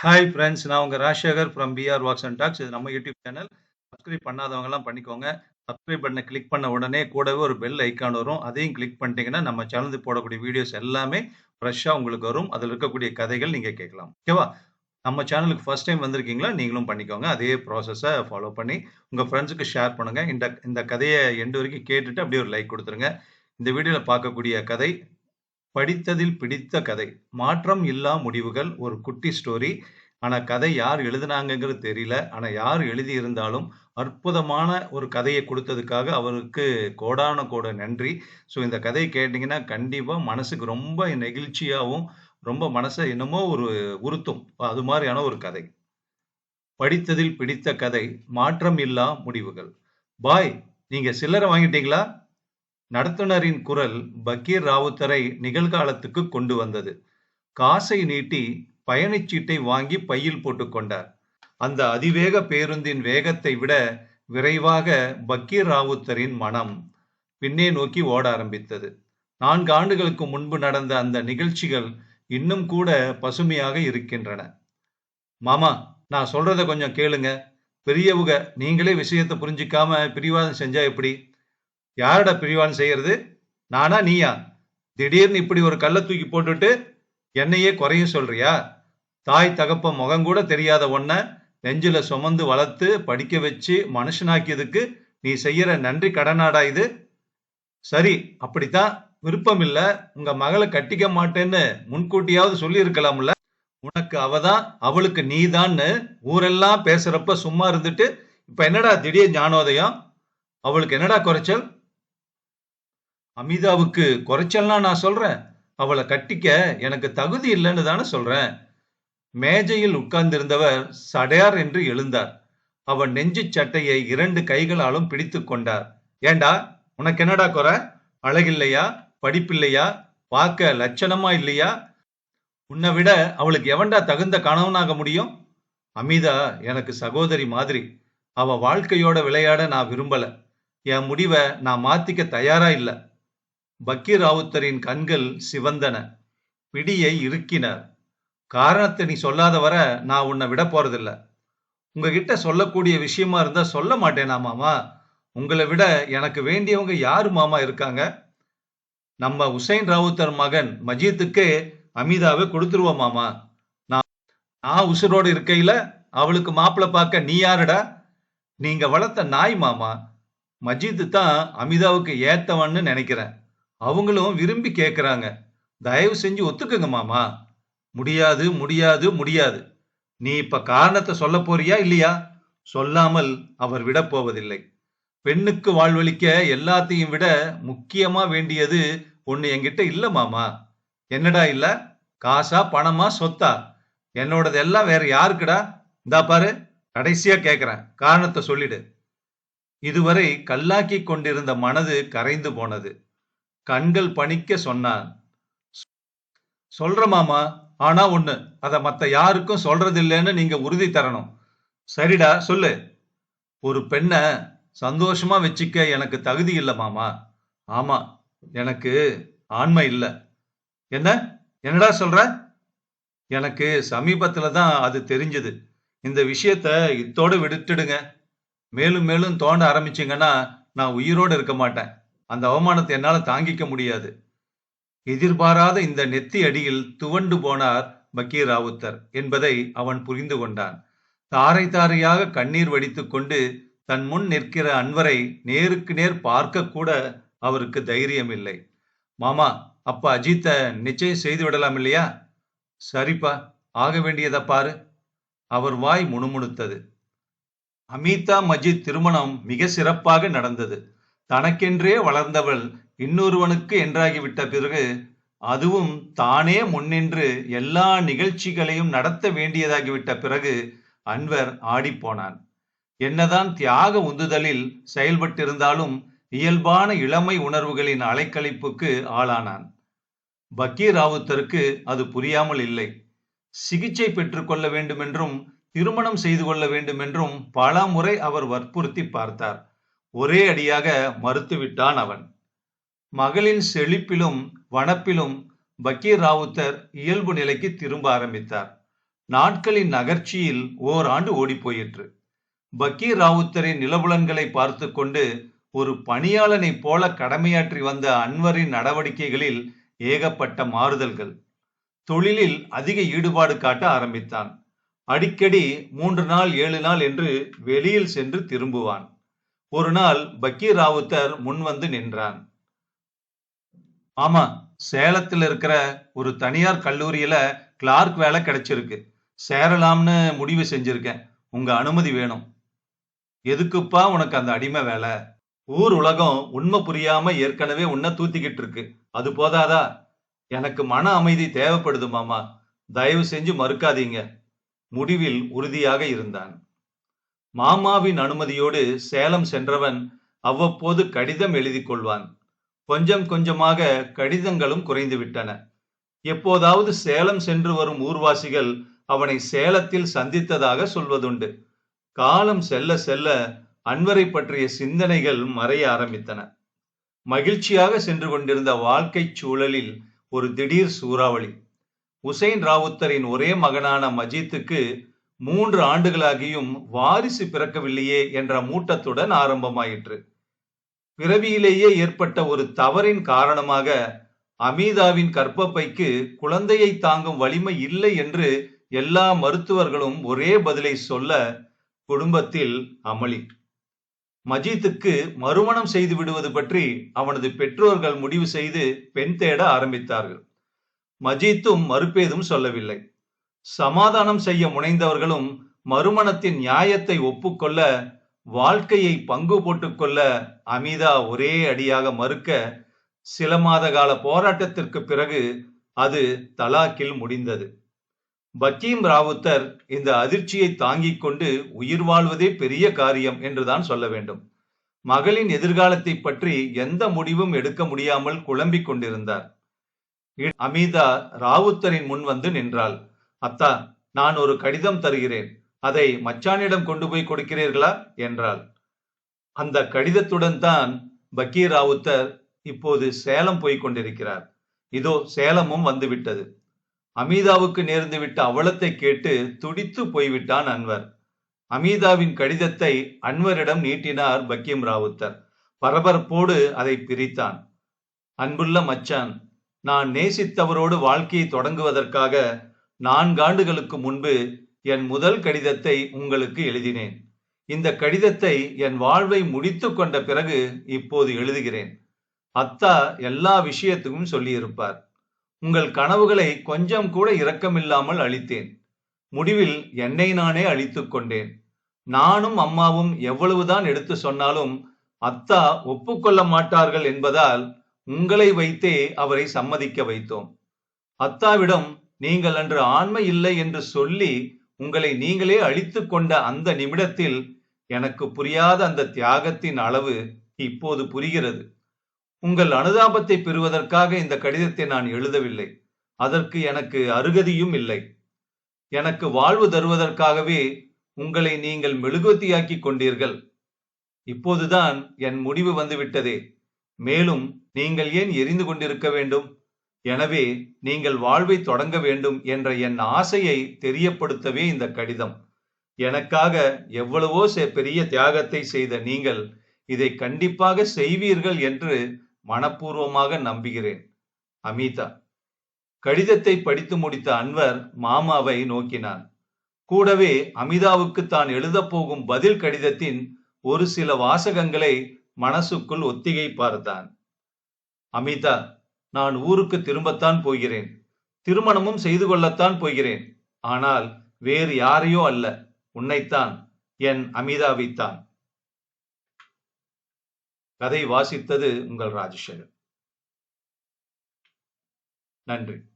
Hi friends நான் உங்கள் Rajasekar from PR walks and talks இது நம்ம யூடியூப் சேனல் சப்ஸ்கிரைப் பண்ணாதவங்கலாம் பண்ணிக்கோங்க. சப்ஸ்கிரைப் பண்ண கிளிக் பண்ண உடனே கூடவே ஒரு பெல் ஐக்கான் வரும். அதையும் கிளிக் பண்ணிட்டீங்கன்னா நம்ம சேனலுக்கு போடக்கூடிய வீடியோஸ் எல்லாமே ஃப்ரெஷ்ஷாக உங்களுக்கு வரும். அதில் இருக்கக்கூடிய கதைகள் நீங்கள் கேட்கலாம். ஓகேவா நம்ம சேனலுக்கு ஃபர்ஸ்ட் டைம் வந்திருக்கீங்களா? நீங்களும் பண்ணிக்கோங்க. அதே ப்ராசஸை ஃபாலோ பண்ணி உங்கள் ஃப்ரெண்ட்ஸுக்கு ஷேர் பண்ணுங்கள் இந்த இந்த கதையை எண்டு வரைக்கும் கேட்டுட்டு அப்படியே ஒரு லைக் கொடுத்துருங்க. இந்த வீடியோவில் பார்க்கக்கூடிய கதை படித்ததில் பிடித்த கதை. மாற்றம் இல்லா முடிவுகள் ஒரு குட்டி ஸ்டோரி ஆனால் கதை யார் எழுதினாங்கங்கிறது தெரியல. ஆனால் யார் எழுதியிருந்தாலும் அற்புதமான ஒரு கதையை கொடுத்ததுக்காக அவருக்கு கோடான கோட நன்றி. ஸோ இந்த கதையை கேட்டிங்கன்னா கண்டிப்பாக மனசுக்கு ரொம்ப நெகிழ்ச்சியாகவும் ரொம்ப மனசை என்னமோ ஒரு உறுத்தும். அது மாதிரியான ஒரு கதை. படித்ததில் பிடித்த கதை மாற்றம் இல்லா முடிவுகள். பாய் நீங்கள் சில்லறை வாங்கிட்டீங்களா? நடத்துனரின் குரல் பக்கீர் ராவுத்தரை நிகழ்காலத்துக்கு கொண்டு வந்தது. காசை நீட்டி பயணச்சீட்டை வாங்கி பையில் போட்டுக்கொண்டார் அந்த அதிவேக பேருந்தின் வேகத்தை விட விரைவாக பக்கீர் ராவுத்தரின் மனம் பின்னே நோக்கி ஓட ஆரம்பித்தது. நான்கு ஆண்டுகளுக்கு முன்பு நடந்த அந்த நிகழ்ச்சிகள் இன்னும் கூட பசுமையாக இருக்கின்றன. மாமா நான் சொல்றத கொஞ்சம் கேளுங்க. பெரியவுக நீங்களே விஷயத்தை புரிஞ்சிக்காம பிரிவாதம் செஞ்சா எப்படி? யாரடா பிரிவான் செய்யறது? நானா நீயா? திடீர்னு இப்படி ஒரு கல்லை தூக்கி போட்டுட்டு என்னையே குறையும் சொல்றியா? தாய் தகப்ப முகம் கூட தெரியாத ஒன்ன நெஞ்சில சுமந்து வளர்த்து படிக்க வச்சு மனுஷனாக்கியதுக்கு நீ செய்யற நன்றி கடனாடா இது. சரி அப்படித்தான் விருப்பம் இல்ல உங்க மகளை கட்டிக்க மாட்டேன்னு முன்கூட்டியாவது சொல்லி இருக்கலாம்ல உனக்கு அவதான் அவளுக்கு நீதான்னு ஊரெல்லாம் பேசுறப்ப சும்மா இருந்துட்டு இப்ப என்னடா திடீர் ஞானோதயம்? அவளுக்கு என்னடா குறைச்சல்? அமிதாவுக்கு குறைச்சல்லாம் நான் சொல்றேன். அவளை கட்டிக்க எனக்கு தகுதி இல்லைன்னு தானே சொல்றேன். மேஜையில் உட்கார்ந்திருந்தவர் சடையார் என்று எழுந்தார். அவன் நெஞ்சு சட்டையை இரண்டு கைகளாலும் பிடித்து கொண்டார். ஏண்டா உனக்கு என்னடா குறை? அழகில்லையா? படிப்பில்லையா? பார்க்க லட்சணமா இல்லையா? உன்னை விட அவளுக்கு எவன்டா தகுந்த கணவனாக முடியும்? அமிதா எனக்கு சகோதரி மாதிரி. அவ வாழ்க்கையோட விளையாட நான் விரும்பல. என் முடிவை நான் மாத்திக்க தயாரா இல்லை. பக்கீர் ராவுத்தரின் கண்கள் சிவந்தன. பிடியை இறுக்கினார். காரணத்தை நீ சொல்லாத வர நான் உன்னை விட போறதில்ல. உங்ககிட்ட சொல்லக்கூடிய விஷயமா இருந்தா சொல்ல மாட்டேனா மாமா? உங்களை விட எனக்கு வேண்டியவங்க யாரு மாமா இருக்காங்க? நம்ம உசைன் ராவுத்தர் மகன் மஜீத்துக்கு அமிதாவை கொடுத்துருவோம் மாமா. நான் நான் உசுரோடு இருக்கையில அவளுக்கு மாப்பிள்ளை பார்க்க நீ யாருடா? நீங்க வளர்த்த நாய் மாமா. மஜீத்து தான் அமிதாவுக்கு ஏத்தவன்னு நினைக்கிறேன். அவங்களும் விரும்பி கேட்குறாங்க தயவு செஞ்சு ஒத்துக்குங்க மாமா. முடியாது முடியாது முடியாது. நீ இப்ப காரணத்தை சொல்ல போறியா இல்லையா? சொல்லாமல் அவர் விட போவதில்லை. பெண்ணுக்கு வாழ்வழிக்க எல்லாத்தையும் விட முக்கியமா வேண்டியது ஒண்ணு என்கிட்ட இல்ல மாமா. என்னடா இல்ல? காசா பணமா சொத்தா? என்னோடது எல்லாம் வேற யாருக்குடா? இந்தா பாரு கடைசியா கேக்குறேன். காரணத்தை சொல்லிடு. இதுவரை கல்லாக்கி கொண்டிருந்த மனது கரைந்து போனது. கண்கள் பணிக்க சொன்னான். சொல்ற மாமா ஆனா ஒண்ணு அத மத்த யாருக்கும் சொல்றது இல்லைன்னு நீங்க உறுதி தரணும். சரிடா சொல்லு. ஒரு பெண்ணை சந்தோஷமா வச்சுக்க எனக்கு தகுதி இல்லை மாமா. ஆமா எனக்கு ஆண்மை இல்லை. என்ன? என்னடா சொல்ற? எனக்கு சமீபத்துல தான் அது தெரிஞ்சது. இந்த விஷயத்த இத்தோடு விட்டுடுங்க. மேலும் மேலும் தோண்ட ஆரம்பிச்சிங்கன்னா நான் உயிரோடு இருக்க மாட்டேன். அந்த அவமானத்தை என்னால் தாங்கிக்க முடியாது. எதிர்பாராத இந்த நெத்தி அடியில் துவண்டு போனார் பக்கீர் ராவுத்தர் என்பதை அவன் புரிந்து கொண்டான். தாரை தாரையாக கண்ணீர் வடித்துக்கொண்டு தன் முன் நிற்கிற அன்வரை நேருக்கு நேர் பார்க்க கூட அவருக்கு தைரியம் இல்லை மாமா அப்ப அஜித்த நிச்சயம் செய்து விடலாம் இல்லையா? சரிப்பா ஆக வேண்டியதை பாரு. அவர் வாய் முணுமுணுத்தது. அமிதா மஜித் திருமணம் மிக சிறப்பாக நடந்தது. தனக்கென்றே வளர்ந்தவள் இன்னொருவனுக்கு என்றாகிவிட்ட பிறகு அதுவும் தானே முன்னின்று எல்லா நிகழ்ச்சிகளையும் நடத்த வேண்டியதாகிவிட்ட பிறகு அன்வர் ஆடிப்போனான் என்னதான் தியாக உந்துதலில் செயல்பட்டிருந்தாலும் இயல்பான இளமை உணர்வுகளின் அலைக்கழிப்புக்கு ஆளானான். பக்கீர் ராவுத்தருக்கு அது புரியாமல் இல்லை. சிகிச்சை பெற்றுக்கொள்ள வேண்டுமென்றும் திருமணம் செய்து கொள்ள வேண்டுமென்றும் பல முறை அவர் வற்புறுத்தி பார்த்தார். ஒரே அடியாக மறுத்துவிட்டான் அவன். மகளின் செழிப்பிலும் வனப்பிலும் பக்கீர் ராவுத்தர் இயல்பு நிலைக்கு திரும்ப ஆரம்பித்தார். நாட்களின் நகர்ச்சியில் ஓராண்டு ஓடிப் போயிற்று பக்கீர் ராவுத்தரின் நிலபுலன்களை பார்த்து கொண்டு ஒரு பணியாளனைப் போல கடமையாற்றி வந்த அன்வரின் நடவடிக்கைகளில் ஏகப்பட்ட மாறுதல்கள். தொழிலில் அதிக ஈடுபாடு காட்ட ஆரம்பித்தான். அடிக்கடி மூன்று நாள் ஏழு நாள் என்று வெளியில் சென்று திரும்புவான். ஒரு நாள் பக்கீர் ராவுத்தர் முன் வந்து நின்றான். ஆமா சேலத்துல இருக்கிற ஒரு தனியார் கல்லூரியில கிளார்க் வேலை கிடைச்சிருக்கு. சேரலாம்னு முடிவு செஞ்சிருக்கேன். உங்க அனுமதி வேணும். எதுக்குப்பா உனக்கு அந்த அடிமை வேலை? ஊர் உலகம் உண்மை புரியாம ஏற்கனவே உன்னை தூத்திக்கிட்டு இருக்கு. அது போதாதா? எனக்கு மன அமைதி தேவைப்படுது மாமா. தயவு செஞ்சு மறுக்காதீங்க. முடிவில் உறுதியாக இருந்தான். மாமாவின் அனுமதியோடு சேலம் சென்றவன் அவ்வப்போது கடிதம் எழுதி கொள்வான். கொஞ்சம் கொஞ்சமாக கடிதங்களும் குறைந்து விட்டன. எப்போதாவது சேலம் சென்று வரும் ஊர்வாசிகள் அவனை சேலத்தில் சந்தித்ததாக சொல்வதுண்டு. காலம் செல்ல செல்ல அன்வரை பற்றிய சிந்தனைகள் மறைய ஆரம்பித்தன. மகிழ்ச்சியாக சென்று கொண்டிருந்த வாழ்க்கை சூழலில் ஒரு திடீர் சூறாவளி. உசைன் ராவுத்தரின் ஒரே மகனான மஜீத்துக்கு மூன்று ஆண்டுகளாகியும் வாரிசு பிறக்கவில்லையே என்ற மூட்டத்துடன் ஆரம்பமாயிற்று. பிறவியிலேயே ஏற்பட்ட ஒரு தவறின் காரணமாக அமீதாவின் கற்பப்பைக்கு குழந்தையை தாங்கும் வலிமை இல்லை என்று எல்லா மருத்துவர்களும் ஒரே பதிலை சொல்ல குடும்பத்தில் அமளி. மஜீத்துக்கு மறுமணம் செய்து விடுவது பற்றி அவனது பெற்றோர்கள் முடிவு செய்து பெண் தேட ஆரம்பித்தார்கள். மஜீத்தும் மறுப்பேதும் சொல்லவில்லை. சமாதானம் செய்ய முனைந்தவர்களும் மறுமணத்தின் நியாயத்தை ஒப்புக்கொள்ள வாழ்க்கையை பங்கு போட்டுக்கொள்ள அமிதா ஒரே அடியாக மறுக்க சில மாத கால போராட்டத்திற்கு பிறகு அது தலாக்கில் முடிந்தது. பக்கீம் ராவுத்தர் இந்த அதிர்ச்சியை தாங்கிக் கொண்டு உயிர் வாழ்வதே பெரிய காரியம் என்றுதான் சொல்ல வேண்டும். மகளின் எதிர்காலத்தை பற்றி எந்த முடிவும் எடுக்க முடியாமல் குழம்பிக் கொண்டிருந்தார். அமிதா ராவுத்தரின் முன் வந்து நின்றாள். அத்தா நான் ஒரு கடிதம் தருகிறேன். அதை மச்சானிடம் கொண்டு போய் கொடுக்கிறீர்களா? என்றாள். அந்த கடிதத்துடன் தான் பக்கீர் ராவுத்தர் இப்போது சேலம் போய் கொண்டிருக்கிறார். இதோ சேலமும் வந்துவிட்டது. அமீதாவுக்கு நேர்ந்துவிட்ட அவலத்தை கேட்டு துடித்து போய்விட்டான் அன்வர். அமீதாவின் கடிதத்தை அன்வரிடம் நீட்டினார் பக்கீம் ராவுத்தர். பரபரப்போடு அதை பிரித்தான். அன்புள்ள மச்சான் நான் நேசித்தவரோடு வாழ்க்கையை தொடங்குவதற்காக நான்காண்டுகளுக்கு முன்பு என் முதல் கடிதத்தை உங்களுக்கு எழுதினேன். இந்த கடிதத்தை என் வாழ்வை முடித்து கொண்ட பிறகு இப்போது எழுதுகிறேன். அத்தா எல்லா விஷயத்துக்கும் சொல்லியிருப்பார். உங்கள் கனவுகளை கொஞ்சம் கூட இரக்கமில்லாமல் அழித்தேன். முடிவில் என்னை நானே அழித்துக் கொண்டேன். நானும் அம்மாவும் எவ்வளவுதான் எடுத்து சொன்னாலும் அத்தா ஒப்புக்கொள்ள மாட்டார்கள் என்பதால் உங்களை வைத்தே அவரை சம்மதிக்க வைத்தோம். அத்தாவிடம் நீங்கள் அன்று ஆண்மை இல்லை என்று சொல்லி உங்களை நீங்களே அழித்து கொண்ட அந்த நிமிடத்தில் எனக்கு புரியாத அந்த தியாகத்தின் அளவு இப்போது புரிகிறது. உங்கள் அனுதாபத்தை பெறுவதற்காக இந்த கடிதத்தை நான் எழுதவில்லை. அதற்கு எனக்கு அருகதியும் இல்லை. எனக்கு வாழ்வு தருவதற்காகவே உங்களை நீங்கள் மெழுகுவத்தியாக்கி கொண்டீர்கள். இப்போதுதான் என் முடிவு வந்துவிட்டதே. மேலும் நீங்கள் ஏன் எரிந்து கொண்டிருக்க வேண்டும்? எனவே நீங்கள் வாழ்வை தொடங்க வேண்டும் என்ற என் ஆசையை தெரியப்படுத்தவே இந்த கடிதம். எனக்காக எவ்வளவோ பெரிய தியாகத்தை செய்த நீங்கள் இதை கண்டிப்பாக செய்வீர்கள் என்று மனப்பூர்வமாக நம்புகிறேன். அமிதா. கடிதத்தை படித்து முடித்த அன்வர் மாமாவை நோக்கினான். கூடவே அமிதாவுக்கு தான் எழுதப் போகும் பதில் கடிதத்தின் ஒரு சில வாசகங்களை மனசுக்குள் ஒத்திகை பார்த்தான். அமிதா நான் ஊருக்கு திரும்பத்தான் போகிறேன். திருமணமும் செய்து கொள்ளத்தான் போகிறேன். ஆனால் வேறு யாரையோ அல்ல. உன்னைத்தான் என் அமிதாவைத்தான். கதை வாசித்தது உங்கள் ராஜசேகர். நன்றி.